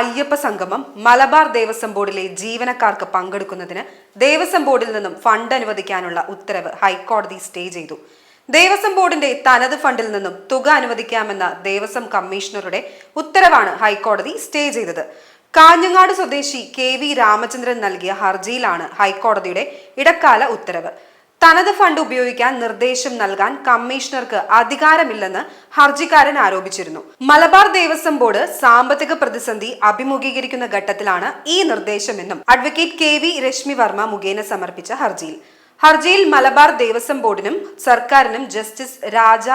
അയ്യപ്പ സംഗമം മലബാർ ദേവസ്വം ബോർഡിലെ ജീവനക്കാർക്ക് പങ്കെടുക്കുന്നതിന് ദേവസ്വം ബോർഡിൽ നിന്നും ഫണ്ട് അനുവദിക്കാനുള്ള ഉത്തരവ് ഹൈക്കോടതി സ്റ്റേ ചെയ്തു. ദേവസ്വം ബോർഡിന്റെ തനത് ഫണ്ടിൽ നിന്നും തുക അനുവദിക്കാമെന്ന ദേവസ്വം കമ്മീഷണറുടെ ഉത്തരവാണ് ഹൈക്കോടതി സ്റ്റേ ചെയ്തത്. കാഞ്ഞങ്ങാട് സ്വദേശി കെ വി രാമചന്ദ്രൻ നൽകിയ ഹർജിയിലാണ് ഹൈക്കോടതിയുടെ ഇടക്കാല ഉത്തരവ്. തനത് ഫണ്ട് ഉപയോഗിക്കാൻ നിർദ്ദേശം നൽകാൻ കമ്മീഷണർക്ക് അധികാരമില്ലെന്ന് ഹർജിക്കാരൻ ആരോപിച്ചിരുന്നു. മലബാർ ദേവസ്വം ബോർഡ് സാമ്പത്തിക പ്രതിസന്ധി അഭിമുഖീകരിക്കുന്ന ഘട്ടത്തിലാണ് ഈ നിർദ്ദേശമെന്നും advocate K V Rashmi Varma മുഖേന സമർപ്പിച്ച ഹർജിയിൽ. ഹർജിയിൽ മലബാർ ദേവസ്വം ബോർഡിനും സർക്കാരിനും ജസ്റ്റിസ് രാജ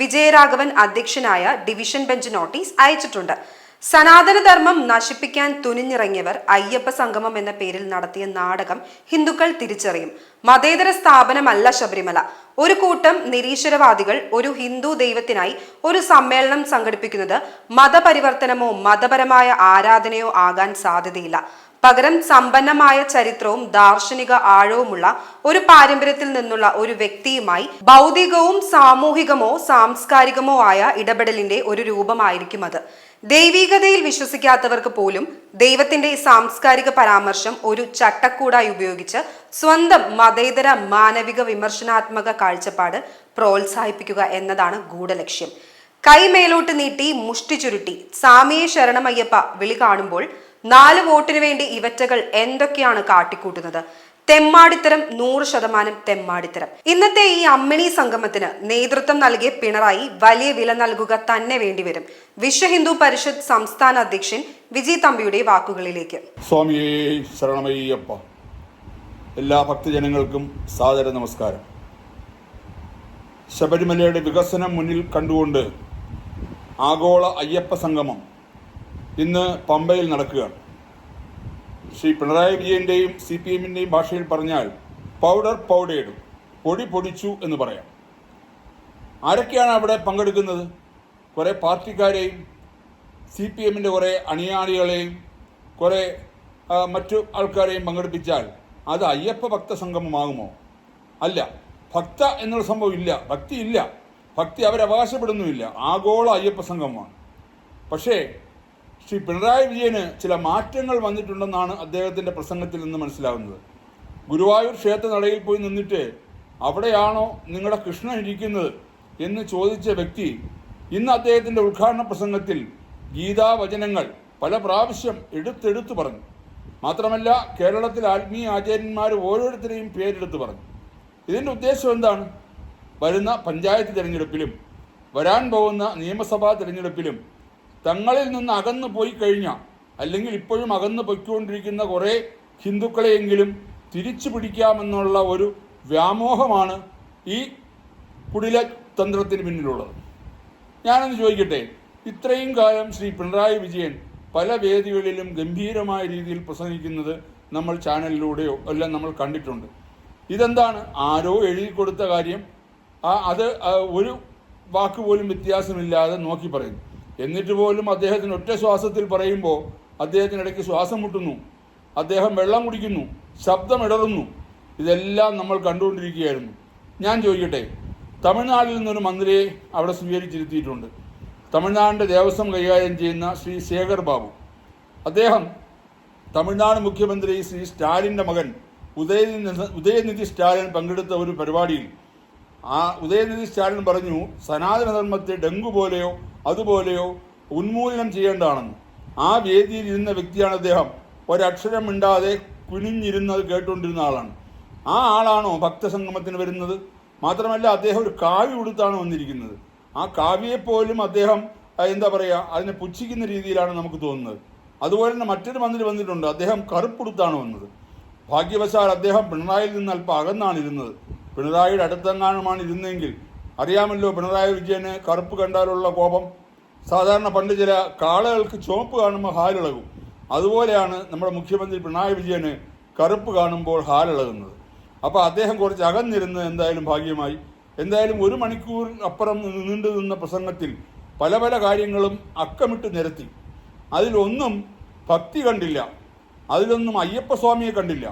വിജയരാഘവൻ അധ്യക്ഷനായ ഡിവിഷൻ ബെഞ്ച് നോട്ടീസ് അയച്ചിട്ടുണ്ട്. സനാതനധർമ്മം നശിപ്പിക്കാൻ തുനിഞ്ഞിറങ്ങിയവർ അയ്യപ്പ സംഗമം എന്ന പേരിൽ നടത്തിയ നാടകം ഹിന്ദുക്കൾ തിരിച്ചറിയും. മതേതര സ്ഥാപനമല്ല ശബരിമല. ഒരു കൂട്ടം നിരീശ്വരവാദികൾ ഒരു ഹിന്ദു ദൈവത്തിനായി ഒരു സമ്മേളനം സംഘടിപ്പിക്കുന്നത് മതപരിവർത്തനമോ മതപരമായ ആരാധനയോ ആകാൻ സാധ്യതയില്ല. പകരം സമ്പന്നമായ ചരിത്രവും ദാർശനിക ആഴവുമുള്ള ഒരു പാരമ്പര്യത്തിൽ നിന്നുള്ള ഒരു വ്യക്തിയുമായി ഭൗതികവും സാമൂഹികമോ സാംസ്കാരികമോ ആയ ഇടപെടലിന്റെ ഒരു രൂപമായിരിക്കും അത്. ദൈവികതയിൽ വിശ്വസിക്കാത്തവർക്ക് പോലും ദൈവത്തിന്റെ സാംസ്കാരിക പരാമർശം ഒരു ചട്ടക്കൂടായി ഉപയോഗിച്ച് സ്വന്തം മതേതര മാനവിക വിമർശനാത്മക കാഴ്ചപ്പാട് പ്രോത്സാഹിപ്പിക്കുക എന്നതാണ് ഗൂഢലക്ഷ്യം. കൈമേലോട്ട് നീട്ടി മുഷ്ടി ചുരുട്ടി സാമിയെ ശരണമയ്യപ്പ വിളി കാണുമ്പോൾ നാല് വോട്ടിനു വേണ്ടി ഇവറ്റകൾ എന്തൊക്കെയാണ് കാട്ടിക്കൂട്ടുന്നത്? തെമ്മാടിത്തരം നൂറ് ശതമാനം തെമ്മാടിത്തരം. ഇന്നത്തെ ഈ അമ്മിണി സംഗമത്തിന് നേതൃത്വം നൽകിയ പിണറായി വലിയ വില നൽകുക തന്നെ വേണ്ടിവരും. വിശ്വ ഹിന്ദു പരിഷത്ത് സംസ്ഥാന അധ്യക്ഷൻ വിജയ് തമ്പിയുടെ വാക്കുകളിലേക്ക്. ശരണമയ്യപ്പ. എല്ലാ ഭക്തജനങ്ങൾക്കും സാദര നമസ്കാരം. ശബരിമലയുടെ വികസനം മുന്നിൽ കണ്ടുകൊണ്ട് ആഗോള അയ്യപ്പ സംഗമം ഇന്ന് പമ്പയിൽ നടക്കുകയാണ്. ശ്രീ പിണറായി വിജയന്റെയും സി പി എമ്മിന്റെയും ഭാഷയിൽ പറഞ്ഞാൽ പൗഡർ പൗഡേഡു പൊടി പൊടിച്ചു എന്ന് പറയാം. ആരൊക്കെയാണ് അവിടെ പങ്കെടുക്കുന്നത്? കുറേ പാർട്ടിക്കാരെയും സി പി എമ്മിന്റെ കുറേ അണിയാളികളെയും കുറേ മറ്റു ആൾക്കാരെയും പങ്കെടുപ്പിച്ചാൽ അത് അയ്യപ്പ ഭക്ത സംഗമമാകുമോ? അല്ല. ഭക്ത എന്നുള്ള സംഭവം ഇല്ല. ഭക്തി ഇല്ല. ഭക്തി അവരവകാശപ്പെടുന്നുമില്ല. ആഗോള അയ്യപ്പ സംഗമമാണ്. പക്ഷേ ശ്രീ പിണറായി വിജയന് ചില മാറ്റങ്ങൾ വന്നിട്ടുണ്ടെന്നാണ് അദ്ദേഹത്തിന്റെ പ്രസംഗത്തിൽ നിന്ന് മനസ്സിലാകുന്നത് ഗുരുവായൂർ ക്ഷേത്ര നടയിൽ പോയി നിന്നിട്ട് അവിടെയാണോ നിങ്ങളുടെ കൃഷ്ണൻ ഇരിക്കുന്നത് എന്ന് ചോദിച്ച വ്യക്തി ഇന്ന് അദ്ദേഹത്തിന്റെ ഉദ്ഘാടന പ്രസംഗത്തിൽ ഗീതാവചനങ്ങൾ പല പ്രാവശ്യം എടുത്തെടുത്തു പറഞ്ഞു. മാത്രമല്ല കേരളത്തിലെ ആത്മീയ ആചാര്യന്മാർ ഓരോരുത്തരെയും പേരെടുത്ത് പറഞ്ഞു. ഇതിന്റെ ഉദ്ദേശം എന്താണ്? വരുന്ന പഞ്ചായത്ത് തിരഞ്ഞെടുപ്പിലും വരാൻ പോകുന്ന നിയമസഭാ തിരഞ്ഞെടുപ്പിലും തങ്ങളിൽ നിന്ന് അകന്നു പോയി കഴിഞ്ഞ അല്ലെങ്കിൽ ഇപ്പോഴും അകന്നു പൊയ്ക്കൊണ്ടിരിക്കുന്ന കുറേ ഹിന്ദുക്കളെയെങ്കിലും തിരിച്ചു പിടിക്കാമെന്നുള്ള ഒരു വ്യാമോഹമാണ് ഈ കുടില തന്ത്രത്തിന് പിന്നിലുള്ളത്. ഞാനൊന്ന് ചോദിക്കട്ടെ ഇത്രയും കാലം ശ്രീ പിണറായി വിജയൻ പല വേദികളിലും ഗംഭീരമായ രീതിയിൽ പ്രസംഗിക്കുന്നത് നമ്മൾ ചാനലിലൂടെയോ എല്ലാം നമ്മൾ കണ്ടിട്ടുണ്ട്. ഇതെന്താണ്? ആരോ എഴുതി കൊടുത്ത കാര്യം അത് ഒരു വാക്കുപോലും വ്യത്യാസമില്ലാതെ നോക്കി പറയുന്നു. എന്നിട്ട് പോലും അദ്ദേഹത്തിന് ഒറ്റ ശ്വാസത്തിൽ പറയുമ്പോൾ അദ്ദേഹത്തിന് ഇടയ്ക്ക് ശ്വാസം മുട്ടുന്നു. അദ്ദേഹം വെള്ളം കുടിക്കുന്നു ശബ്ദം ശബ്ദമിടറുന്നു. ഇതെല്ലാം നമ്മൾ കണ്ടുകൊണ്ടിരിക്കുകയായിരുന്നു. ഞാൻ ചോദിക്കട്ടെ തമിഴ്നാട്ടിൽ നിന്നൊരു മന്ത്രിയെ അവിടെ സ്വീകരിച്ചിരുത്തിയിട്ടുണ്ട്. തമിഴ്നാടിന്റെ ദേവസ്വം കൈകാര്യം ചെയ്യുന്ന ശ്രീ ശേഖർ ബാബു. അദ്ദേഹം തമിഴ്നാട് മുഖ്യമന്ത്രി ശ്രീ സ്റ്റാലിന്റെ മകൻ. ഉദയനിധി ഉദയനിധി സ്റ്റാലിൻ പങ്കെടുത്ത ഒരു പരിപാടിയിൽ. ആ ഉദയനിധി സ്റ്റാലിൻ പറഞ്ഞു സനാതനധർമ്മത്തെ ഡെങ്കു പോലെയോ അതുപോലെയോ ഉന്മൂലനം ചെയ്യേണ്ടതാണെന്ന്. ആ വേദിയിൽ ഇരുന്ന വ്യക്തിയാണ് അദ്ദേഹം. ഒരക്ഷരം മിണ്ടാതെ കുനിഞ്ഞിരുന്നത് കേട്ടുകൊണ്ടിരുന്ന ആളാണ്. ആ ആളാണോ ഭക്തസംഗമത്തിന് വരുന്നത്? മാത്രമല്ല അദ്ദേഹം ഒരു കാവ്യ ഉടുത്താണ് വന്നിരിക്കുന്നത്. ആ കാവ്യയെപ്പോലും അദ്ദേഹം എന്താ പറയുക അതിനെ പുച്ഛിക്കുന്ന രീതിയിലാണ് നമുക്ക് തോന്നുന്നത്. അതുപോലെ തന്നെ മറ്റൊരു മന്ത്രി വന്നിട്ടുണ്ട്. അദ്ദേഹം കറുപ്പുടുത്താണ് വന്നത്. ഭാഗ്യവശാൽ അദ്ദേഹം പിണറായിയിൽ നിന്ന് അല്പം അകന്നാണ് ഇരുന്നത്. പിണറായിയുടെ അടുത്തെങ്ങാനുമാണ് ഇരുന്നെങ്കിൽ അറിയാമല്ലോ പിണറായി വിജയന് കറുപ്പ് കണ്ടാലുള്ള കോപം. സാധാരണ പണ്ട് ചില കാളകൾക്ക് ചുവപ്പ് കാണുമ്പോൾ ഹാലിളകും. അതുപോലെയാണ് നമ്മുടെ മുഖ്യമന്ത്രി പിണറായി വിജയന് കറുപ്പ് കാണുമ്പോൾ ഹാലിളകുന്നത്. അപ്പോൾ അദ്ദേഹം കുറച്ച് അകന്നിരുന്ന് എന്തായാലും ഭാഗ്യമായി. എന്തായാലും ഒരു മണിക്കൂർ അപ്പുറം നീണ്ടു നിന്ന പ്രസംഗത്തിൽ പല പല കാര്യങ്ങളും അക്കമിട്ട് നിരത്തി. അതിലൊന്നും ഭക്തി കണ്ടില്ല. അതിലൊന്നും അയ്യപ്പസ്വാമിയെ കണ്ടില്ല.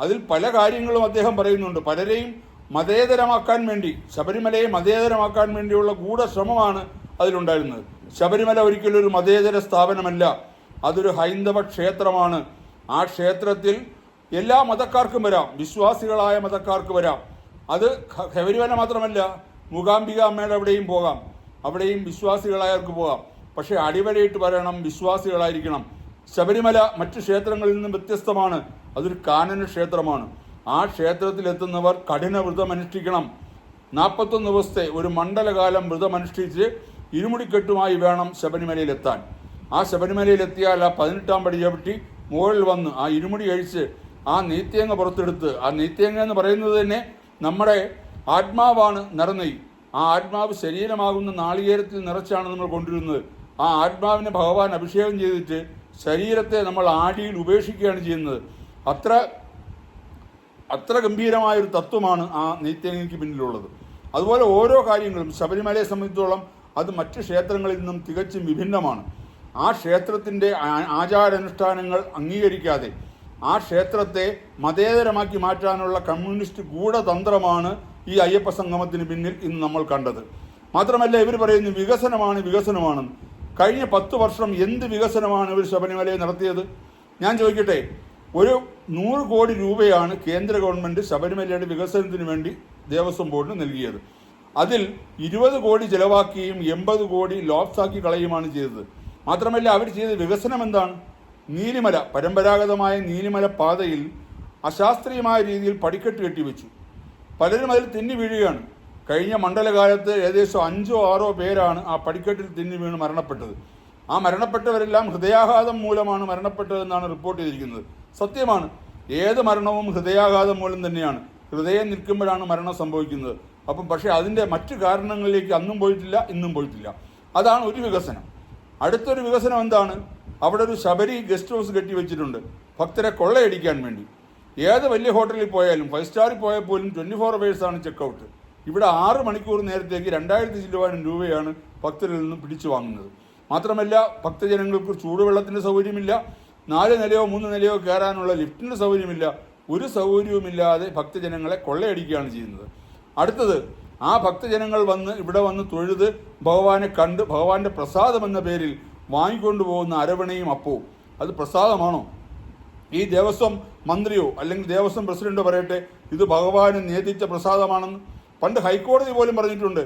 അതിൽ പല കാര്യങ്ങളും അദ്ദേഹം പറയുന്നുണ്ട്. പലരെയും മതേതരമാക്കാൻ വേണ്ടി ശബരിമലയെ മതേതരമാക്കാൻ വേണ്ടിയുള്ള ഗൂഢശ്രമമാണ് അതിലുണ്ടായിരുന്നത്. ശബരിമല ഒരിക്കലും ഒരു മതേതര സ്ഥാപനമല്ല. അതൊരു ഹൈന്ദവ ക്ഷേത്രമാണ്. ആ ക്ഷേത്രത്തിൽ എല്ലാ മതക്കാർക്കും വരാം. വിശ്വാസികളായ മതക്കാർക്ക് വരാം. അത് ശബരിമല മാത്രമല്ല മൂകാംബിക അമ്മയുടെ അവിടെയും പോകാം. അവിടെയും വിശ്വാസികളായവർക്ക് പോകാം. പക്ഷേ അടിവരയിട്ട് വരണം വിശ്വാസികളായിരിക്കണം. ശബരിമല മറ്റു ക്ഷേത്രങ്ങളിൽ നിന്നും വ്യത്യസ്തമാണ്. അതൊരു കാനന ക്ഷേത്രമാണ്. ആ ക്ഷേത്രത്തിൽ എത്തുന്നവർ കഠിന വ്രതമനുഷ്ഠിക്കണം. നാൽപ്പത്തൊന്ന് ദിവസത്തെ ഒരു മണ്ഡലകാലം വ്രതമനുഷ്ഠിച്ച് ഇരുമുടിക്കെട്ടുമായി വേണം ശബരിമലയിലെത്താൻ. ആ ശബരിമലയിലെത്തിയാൽ ആ പതിനെട്ടാം പടി ചവിട്ടി മുകളിൽ വന്ന് ആ ഇരുമുടി കഴിച്ച് ആ നെയ്ത്തേങ്ങ പുറത്തെടുത്ത് ആ നെയ്ത്തേങ്ങ എന്ന് പറയുന്നത് തന്നെ നമ്മുടെ ആത്മാവാണ് നിറനെയ് ആ ആത്മാവ് ശരീരമാകുന്ന നാളികേരത്തിൽ നിറച്ചാണ് നമ്മൾ കൊണ്ടുവരുന്നത് ആ ആത്മാവിനെ ഭഗവാൻ അഭിഷേകം ചെയ്തിട്ട് ശരീരത്തെ നമ്മൾ ആടിയിൽ ഉപേക്ഷിക്കുകയാണ് ചെയ്യുന്നത്. അത്ര അത്ര ഗംഭീരമായൊരു തത്വമാണ് ആ നെയ്ത്തേങ്ങയ്ക്ക് പിന്നിലുള്ളത്. അതുപോലെ ഓരോ കാര്യങ്ങളും ശബരിമലയെ സംബന്ധിച്ചോളം അത് മറ്റ് ക്ഷേത്രങ്ങളിൽ നിന്നും തികച്ചും വിഭിന്നമാണ്. ആ ക്ഷേത്രത്തിന്റെ ആചാരാനുഷ്ഠാനങ്ങൾ അംഗീകരിക്കാതെ ആ ക്ഷേത്രത്തെ മതേതരമാക്കി മാറ്റാനുള്ള കമ്മ്യൂണിസ്റ്റ് ഗൂഢതന്ത്രമാണ് ഈ അയ്യപ്പ സംഗമത്തിന് പിന്നിൽ ഇന്ന് നമ്മൾ കണ്ടത്. മാത്രമല്ല ഇവർ പറയുന്നു വികസനമാണ് വികസനമാണെന്ന്. കഴിഞ്ഞ പത്ത് വർഷം എന്ത് വികസനമാണ് ഇവർ ശബരിമലയെ നടത്തിയത്? ഞാൻ ചോദിക്കട്ടെ ഒരു നൂറ് കോടി രൂപയാണ് കേന്ദ്ര ഗവൺമെന്റ് ശബരിമലയുടെ വികസനത്തിന് വേണ്ടി ദേവസ്വം ബോർഡിന് നൽകിയത്. അതിൽ ഇരുപത് കോടി ചെലവാക്കുകയും എൺപത് കോടി ലോപ്സാക്കി കളയുമാണ് ചെയ്തത്. മാത്രമല്ല അവർ ചെയ്ത വികസനം എന്താണ്? നീലിമല പരമ്പരാഗതമായ നീലിമല പാതയിൽ അശാസ്ത്രീയമായ രീതിയിൽ പടിക്കെട്ട് കെട്ടിവെച്ചു. പലരും അതിൽ തിന്നി വീഴുകയാണ്. കഴിഞ്ഞ മണ്ഡലകാലത്ത് ഏകദേശം അഞ്ചോ ആറോ പേരാണ് ആ പടിക്കെട്ടിൽ തിന്നി വീണ് മരണപ്പെട്ടത്. ആ മരണപ്പെട്ടവരെല്ലാം ഹൃദയാഘാതം മൂലമാണ് മരണപ്പെട്ടതെന്നാണ് റിപ്പോർട്ട് ചെയ്തിരിക്കുന്നത്. സത്യമാണ്. ഏത് മരണവും ഹൃദയാഘാതം മൂലം തന്നെയാണ്. ഹൃദയം നിൽക്കുമ്പോഴാണ് മരണം സംഭവിക്കുന്നത്. അപ്പം പക്ഷേ അതിന്റെ മറ്റു കാരണങ്ങളിലേക്ക് അന്നും പോയിട്ടില്ല ഇന്നും പോയിട്ടില്ല. അതാണ് ഒരു വികസനം. അടുത്തൊരു വികസനം എന്താണ്? അവിടെ ഒരു ശബരി ഗസ്റ്റ് ഹൗസ് കെട്ടിവെച്ചിട്ടുണ്ട് ഭക്തരെ കൊള്ളയടിക്കാൻ വേണ്ടി. ഏത് വലിയ ഹോട്ടലിൽ പോയാലും ഫൈവ് സ്റ്റാറിൽ പോയാൽ പോലും ട്വന്റി ഫോർ അവേഴ്സ് ആണ് ചെക്കൗട്ട്. ഇവിടെ ആറ് മണിക്കൂർ നേരത്തേക്ക് രണ്ടായിരത്തി ചില്ലുവാനും രൂപയാണ് ഭക്തരിൽ നിന്നും പിടിച്ചു വാങ്ങുന്നത്. മാത്രമല്ല ഭക്തജനങ്ങൾക്ക് ചൂടുവെള്ളത്തിന്റെ സൗകര്യമില്ല. നാല് നിലയോ മൂന്ന് നിലയോ കയറാനുള്ള ലിഫ്റ്റിന്റെ സൗകര്യമില്ല ഒരു സൗകര്യവുമില്ലാതെ ഭക്തജനങ്ങളെ കൊള്ളയടിക്കുകയാണ് ചെയ്യുന്നത്. അടുത്തത് ആ ഭക്തജനങ്ങൾ വന്ന് ഇവിടെ വന്ന് തൊഴുത് ഭഗവാനെ കണ്ട് ഭഗവാന്റെ പ്രസാദം എന്ന പേരിൽ വാങ്ങിക്കൊണ്ടു പോകുന്ന അരവണയും അപ്പവും അത് പ്രസാദമാണോ? ഈ ദേവസ്വം മന്ത്രിയോ അല്ലെങ്കിൽ ദേവസ്വം പ്രസിഡന്റോ പറയട്ടെ ഇത് ഭഗവാന് നേതിച്ച പ്രസാദമാണെന്ന്. പണ്ട് ഹൈക്കോടതി പോലും പറഞ്ഞിട്ടുണ്ട്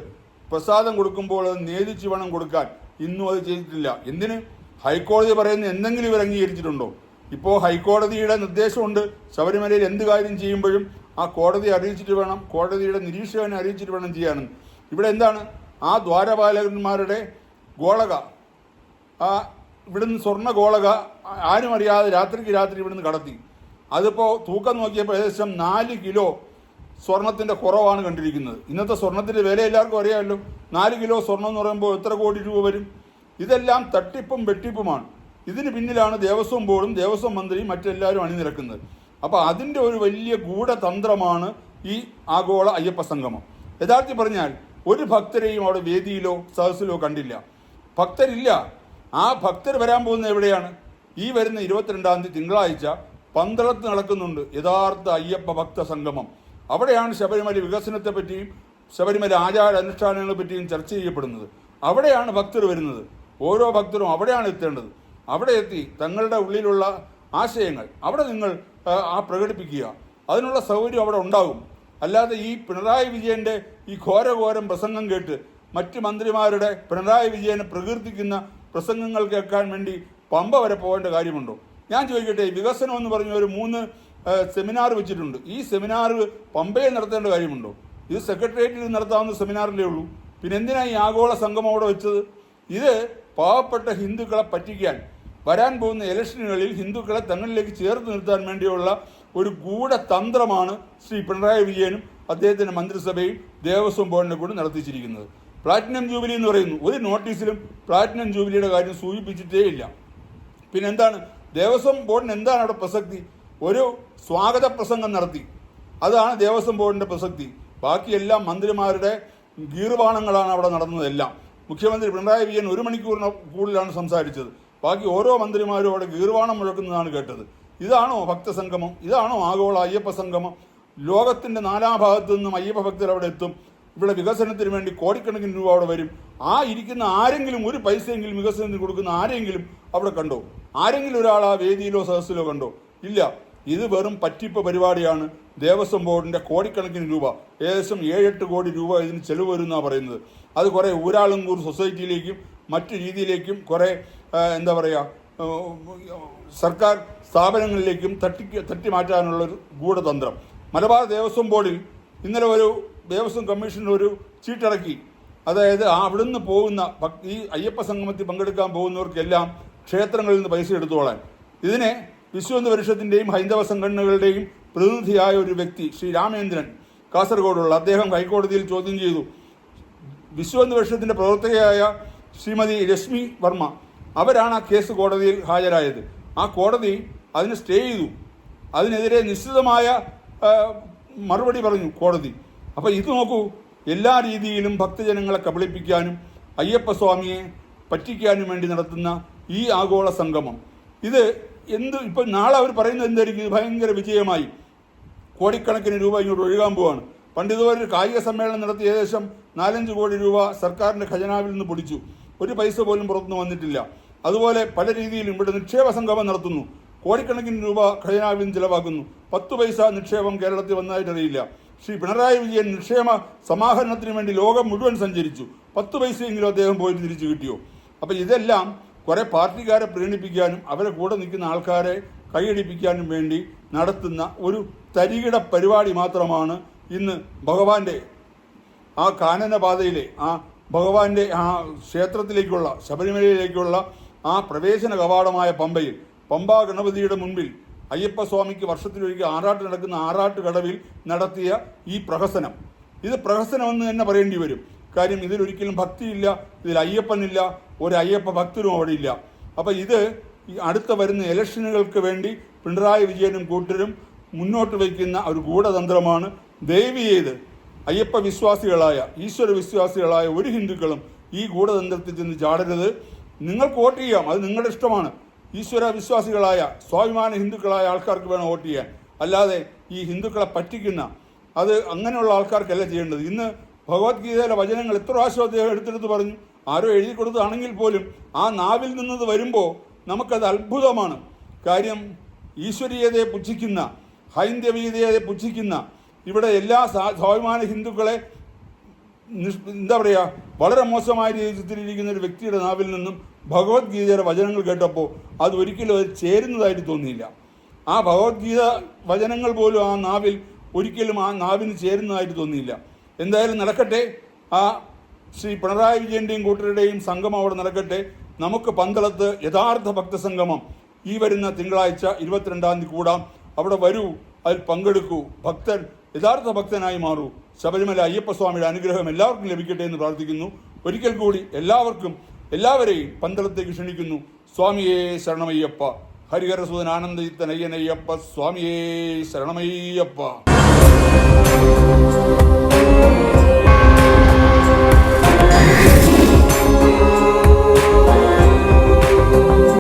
പ്രസാദം കൊടുക്കുമ്പോൾ അത് നേതിച്ച് വേണം കൊടുക്കാൻ. ഇന്നും അത് ചെയ്തിട്ടില്ല. എന്തിന്? ഹൈക്കോടതി പറയുന്ന എന്തെങ്കിലും ഇവർ അംഗീകരിച്ചിട്ടുണ്ടോ? ഇപ്പോൾ ഹൈക്കോടതിയുടെ നിർദ്ദേശമുണ്ട്. ശബരിമലയിൽ എന്ത് കാര്യം ചെയ്യുമ്പോഴും ആ കോടതി അറിയിച്ചിട്ട് വേണം കോടതിയുടെ നിരീക്ഷകനെ അറിയിച്ചിട്ട് വേണം ചെയ്യാനും. ഇവിടെ എന്താണ്? ആ ദ്വാരപാലകന്മാരുടെ ഗോളക ആ ഇവിടുന്ന് സ്വർണ ഗോളക ആരും അറിയാതെ രാത്രിക്ക് രാത്രി ഇവിടുന്ന് കടത്തി. അതിപ്പോൾ തൂക്കം നോക്കിയപ്പോൾ ഏകദേശം നാല് കിലോ സ്വർണത്തിന്റെ കുറവാണ് കണ്ടിരിക്കുന്നത്. ഇന്നത്തെ സ്വർണത്തിന്റെ വില എല്ലാവർക്കും അറിയാമല്ലോ. നാല് കിലോ സ്വർണം എന്ന് പറയുമ്പോൾ എത്ര കോടി രൂപ വരും? ഇതെല്ലാം തട്ടിപ്പും വെട്ടിപ്പുമാണ്. ഇതിന് പിന്നിലാണ് ദേവസ്വം ബോർഡും ദേവസ്വം മന്ത്രിയും മറ്റെല്ലാവരും അണിനിരക്കുന്നത്. അപ്പോൾ അതിന്റെ ഒരു വലിയ ഗൂഢതന്ത്രമാണ് ഈ ആഗോള അയ്യപ്പ സംഗമം. യഥാർത്ഥത്തിൽ പറഞ്ഞാൽ ഒരു ഭക്തരെയും അവിടെ വേദിയിലോ സദസ്സിലോ കണ്ടില്ല. ഭക്തരില്ല. ആ ഭക്തർ വരാൻ പോകുന്നത് എവിടെയാണ്? ഈ വരുന്ന ഇരുപത്തിരണ്ടാം തീയതി തിങ്കളാഴ്ച പന്തളത്ത് നടക്കുന്നുണ്ട് യഥാർത്ഥ അയ്യപ്പ ഭക്ത സംഗമം. അവിടെയാണ് ശബരിമല വികസനത്തെ പറ്റിയും ശബരിമല ആചാര അനുഷ്ഠാനങ്ങളെ പറ്റിയും ചർച്ച ചെയ്യപ്പെടുന്നത്. അവിടെയാണ് ഭക്തർ വരുന്നത്. ഓരോ ഭക്തരും അവിടെയാണ് എത്തേണ്ടത്. അവിടെ എത്തി തങ്ങളുടെ ഉള്ളിലുള്ള ആശയങ്ങൾ അവിടെ നിങ്ങൾ ആ, പ്രകടിപ്പിക്കുക. അതിനുള്ള സൗകര്യം അവിടെ ഉണ്ടാകും. അല്ലാതെ ഈ പിണറായി വിജയന്റെ ഈ ഘോരഘോരം പ്രസംഗം കേട്ട് മറ്റ് മന്ത്രിമാരുടെ പിണറായി വിജയനെ പ്രകീർത്തിക്കുന്ന പ്രസംഗങ്ങൾ കേൾക്കാൻ വേണ്ടി പമ്പ വരെ പോകേണ്ട കാര്യമുണ്ടോ? ഞാൻ ചോദിക്കട്ടെ വികസനം എന്ന് പറഞ്ഞ ഒരു മൂന്ന് സെമിനാർ വെച്ചിട്ടുണ്ട്. ഈ സെമിനാർ പമ്പയിൽ നടത്തേണ്ട കാര്യമുണ്ടോ? ഇത് സെക്രട്ടേറിയറ്റിൽ നടത്താവുന്ന സെമിനാറിലേ ഉള്ളൂ? പിന്നെ എന്തിനാണ് ഈ ആഗോള സംഗമം അവിടെ വെച്ചത്? ഇത് പാവപ്പെട്ട ഹിന്ദുക്കളെ പറ്റിക്കാൻ വരാൻ പോകുന്ന ഇലക്ഷനുകളിൽ ഹിന്ദുക്കളെ തങ്ങളിലേക്ക് ചേർത്ത് നിർത്താൻ വേണ്ടിയുള്ള ഒരു ഗൂഢതന്ത്രമാണ് ശ്രീ പിണറായി വിജയനും അദ്ദേഹത്തിന്റെ മന്ത്രിസഭയും ദേവസ്വം ബോർഡിനെ കൂടി നടത്തിച്ചിരിക്കുന്നത്. പ്ലാറ്റിനം ജൂബിലി എന്ന് പറയുന്നു. ഒരു നോട്ടീസിലും പ്ലാറ്റിനം ജൂബിലിയുടെ കാര്യം സൂചിപ്പിച്ചിട്ടേ ഇല്ല. പിന്നെ എന്താണ് ദേവസ്വം ബോർഡിന് എന്താണ് അവിടെ പ്രസക്തി? ഒരു സ്വാഗത പ്രസംഗം നടത്തി. അതാണ് ദേവസ്വം ബോർഡിന്റെ പ്രസക്തി. ബാക്കിയെല്ലാം മന്ത്രിമാരുടെ ഗീർവാണങ്ങളാണ് അവിടെ നടന്നതെല്ലാം. മുഖ്യമന്ത്രി പിണറായി വിജയൻ ഒരു മണിക്കൂറിന് കൂടുതലാണ് സംസാരിച്ചത്. ബാക്കി ഓരോ മന്ത്രിമാരും അവിടെ ഗീർവാണം മുഴക്കുന്നതാണ് കേട്ടത്. ഇതാണോ ഭക്തസംഗമം? ഇതാണോ ആഗോള അയ്യപ്പ സംഗമം? ലോകത്തിന്റെ നാലാഭാഗത്തു നിന്നും അയ്യപ്പ ഭക്തർ അവിടെ എത്തും. ഇവിടെ വികസനത്തിന് വേണ്ടി കോടിക്കണക്കിന് രൂപ അവിടെ വരും. ആ ഇരിക്കുന്ന ആരെങ്കിലും ഒരു പൈസയെങ്കിലും വികസനത്തിന് കൊടുക്കുന്ന ആരെങ്കിലും അവിടെ കണ്ടോ? ആരെങ്കിലും ഒരാൾ ആ വേദിയിലോ സദസ്സിലോ കണ്ടോ? ഇല്ല. ഇത് വെറും പറ്റിപ്പ് പരിപാടിയാണ്. ദേവസ്വം ബോർഡിന്റെ കോടിക്കണക്കിന് രൂപ. ഏകദേശം ഏഴെട്ട് കോടി രൂപ ഇതിന് ചെലവ് വരുമെന്നാണ് പറയുന്നത്. അത് കുറേ ഊരാളുംകൂർ സൊസൈറ്റിയിലേക്കും മറ്റു രീതിയിലേക്കും കുറേ എന്താ പറയുക സർക്കാർ സ്ഥാപനങ്ങളിലേക്കും തട്ടി തട്ടി മാറ്റാനുള്ള ഒരു ഗൂഢതന്ത്രം. മലബാർ ദേവസ്വം ബോർഡിൽ ഇന്നലെ ഒരു ദേവസ്വം കമ്മീഷൻ ഒരു ചീട്ടിറക്കി അതായത് അവിടുന്ന് പോകുന്ന ഈ അയ്യപ്പ സംഗമത്തിൽ പങ്കെടുക്കാൻ പോകുന്നവർക്കെല്ലാം ക്ഷേത്രങ്ങളിൽ നിന്ന് പൈസ എടുത്തോളാൻ. ഇതിനെ വിശ്വഹിന്ദു പരിഷത്തിന്റെയും ഹൈന്ദവ സംഘടനകളുടെയും പ്രതിനിധിയായ ഒരു വ്യക്തി ശ്രീ രാമേന്ദ്രൻ കാസർഗോഡുള്ള അദ്ദേഹം ഹൈക്കോടതിയിൽ ചോദ്യം ചെയ്തു. വിശ്വന്ത പരിഷത്തിന്റെ പ്രവർത്തകയായ ശ്രീമതി രശ്മി വർമ്മ അവരാണ് ആ കേസ് കോടതിയിൽ ഹാജരായത്. ആ കോടതി അതിന് സ്റ്റേ ചെയ്തു. അതിനെതിരെ നിശ്ചിതമായ മറുപടി പറഞ്ഞു കോടതി. അപ്പോൾ ഇത് നോക്കൂ എല്ലാ രീതിയിലും ഭക്തജനങ്ങളെ കബളിപ്പിക്കാനും അയ്യപ്പസ്വാമിയെ പറ്റിക്കാനും വേണ്ടി നടത്തുന്ന ഈ ആഗോള സംഗമം. ഇത് എന്ത് ഇപ്പം നാളെ അവർ പറയുന്നത് എന്തായിരിക്കും? ഇത് ഭയങ്കര വിജയമായി. കോടിക്കണക്കിന് രൂപ ഇങ്ങോട്ട് ഒഴുകാൻ പോവാണ്. പണ്ട് ഇതുപോലെ ഒരു കായിക സമ്മേളനം നടത്തി ഏകദേശം നാലഞ്ച് കോടി രൂപ സർക്കാരിന്റെ ഖജനാവിൽ നിന്ന് പൊടിച്ചു. ഒരു പൈസ പോലും പുറത്തുനിന്ന് വന്നിട്ടില്ല. അതുപോലെ പല രീതിയിലും ഇവിടെ നിക്ഷേപ സംഗമം നടത്തുന്നു. കോടിക്കണക്കിന് രൂപ ഖജനാവിൽ ചിലവാക്കുന്നു. പത്ത് പൈസ നിക്ഷേപം കേരളത്തിൽ വന്നതായിട്ടറിയില്ല ശ്രീ പിണറായി വിജയൻ നിക്ഷേമ സമാഹരണത്തിന് വേണ്ടി ലോകം മുഴുവൻ സഞ്ചരിച്ചു. പത്ത് പൈസയെങ്കിലും അദ്ദേഹം പോയിട്ട് തിരിച്ചു കിട്ടിയോ? അപ്പം ഇതെല്ലാം കുറെ പാർട്ടിക്കാരെ പ്രീണിപ്പിക്കാനും അവരെ കൂടെ നിൽക്കുന്ന ആൾക്കാരെ കൈയടിപ്പിക്കാനും വേണ്ടി നടത്തുന്ന ഒരു തരികിട പരിപാടി മാത്രമാണ് ഇന്ന് ഭഗവാന്റെ ആ കാനനപാതയിലെ ആ ഭഗവാന്റെ ആ ക്ഷേത്രത്തിലേക്കുള്ള ശബരിമലയിലേക്കുള്ള ആ പ്രവേശന കവാടമായ പമ്പയിൽ പമ്പാ ഗണപതിയുടെ മുൻപിൽ അയ്യപ്പസ്വാമിക്ക് വർഷത്തിലൊരിക്കൽ ആറാട്ട് നടക്കുന്ന ആറാട്ട് കടവിൽ നടത്തിയ ഈ പ്രഹസനം. ഇത് പ്രഹസനമെന്ന് തന്നെ പറയേണ്ടി വരും. കാര്യം ഇതിലൊരിക്കലും ഭക്തിയില്ല ഇതിൽ അയ്യപ്പനില്ല ഒരു അയ്യപ്പ ഭക്തരും അവിടെ ഇല്ല. അപ്പോൾ ഇത് അടുത്ത വരുന്ന ഇലക്ഷനുകൾക്ക് വേണ്ടി പിണറായി വിജയനും കൂട്ടരും മുന്നോട്ട് വയ്ക്കുന്ന ഒരു ഗൂഢതന്ത്രമാണ് ദയവ് ചെയ്ത് അയ്യപ്പ വിശ്വാസികളായ ഈശ്വര വിശ്വാസികളായ ഒരു ഹിന്ദുക്കളും ഈ ഗൂഢതന്ത്രത്തിൽ ചെന്ന് ചാടരുത്. നിങ്ങൾക്ക് വോട്ട് ചെയ്യാം അത് നിങ്ങളുടെ ഇഷ്ടമാണ്. ഈശ്വര വിശ്വാസികളായ സ്വാഭിമാന ഹിന്ദുക്കളായ ആൾക്കാർക്ക് വേണം വോട്ട് ചെയ്യാൻ. അല്ലാതെ ഈ ഹിന്ദുക്കളെ പറ്റിക്കുന്ന അത് അങ്ങനെയുള്ള ആൾക്കാർക്കല്ല ചെയ്യേണ്ടത്. ഇന്ന് ഭഗവത്ഗീതയിലെ വചനങ്ങൾ എത്ര അദ്ദേഹം എടുത്തെടുത്ത് പറഞ്ഞു? ആരോ എഴുതി കൊടുത്തതാണെങ്കിൽ പോലും ആ നാവിൽ നിന്നത് വരുമ്പോൾ നമുക്കത് അത്ഭുതമാണ്. കാര്യം ഈശ്വരീയതയെ പുച്ഛിക്കുന്ന ഹൈന്ദവീയതയെ പുച്ഛിക്കുന്ന ഇവിടെ എല്ലാ സ്വാഭിമാന ഹിന്ദുക്കളെ എന്താ പറയുക വളരെ മോശമായ രീതിയിൽ ചിത്രീകരിക്കുന്ന ഒരു വ്യക്തിയുടെ നാവിൽ നിന്നും ഭഗവത്ഗീതയുടെ വചനങ്ങൾ കേട്ടപ്പോൾ അത് ഒരിക്കലും അത് ചേരുന്നതായിട്ട് തോന്നിയില്ല. ആ ഭഗവത്ഗീത വചനങ്ങൾ പോലും ആ നാവിൽ ഒരിക്കലും ആ നാവിന് ചേരുന്നതായിട്ട് തോന്നിയില്ല. എന്തായാലും നടക്കട്ടെ. ആ ശ്രീ പിണറായി വിജയന്റെയും കൂട്ടരുടെയും സംഗമം അവിടെ നടക്കട്ടെ. നമുക്ക് പന്തളത്ത് യഥാർത്ഥ ഭക്തസംഗമം ഈ വരുന്ന തിങ്കളാഴ്ച ഇരുപത്തിരണ്ടാം തീയതി കൂടാം. അവിടെ വരൂ അതിൽ പങ്കെടുക്കൂ. ഭക്തൻ യഥാർത്ഥ ഭക്തനായി മാറൂ. ശബരിമല അയ്യപ്പസ്വാമിയുടെ അനുഗ്രഹം എല്ലാവർക്കും ലഭിക്കട്ടെ എന്ന് പ്രാർത്ഥിക്കുന്നു. ഒരിക്കൽ കൂടി എല്ലാവർക്കും എല്ലാവരെയും പന്തളത്തേക്ക് ക്ഷണിക്കുന്നു. സ്വാമിയേ ശരണമയ്യപ്പ. ഹരിഹരസുതൻ ആനന്ദയ്യനയ്യപ്പ സ്വാമിയേ ശരണമയ്യപ്പ.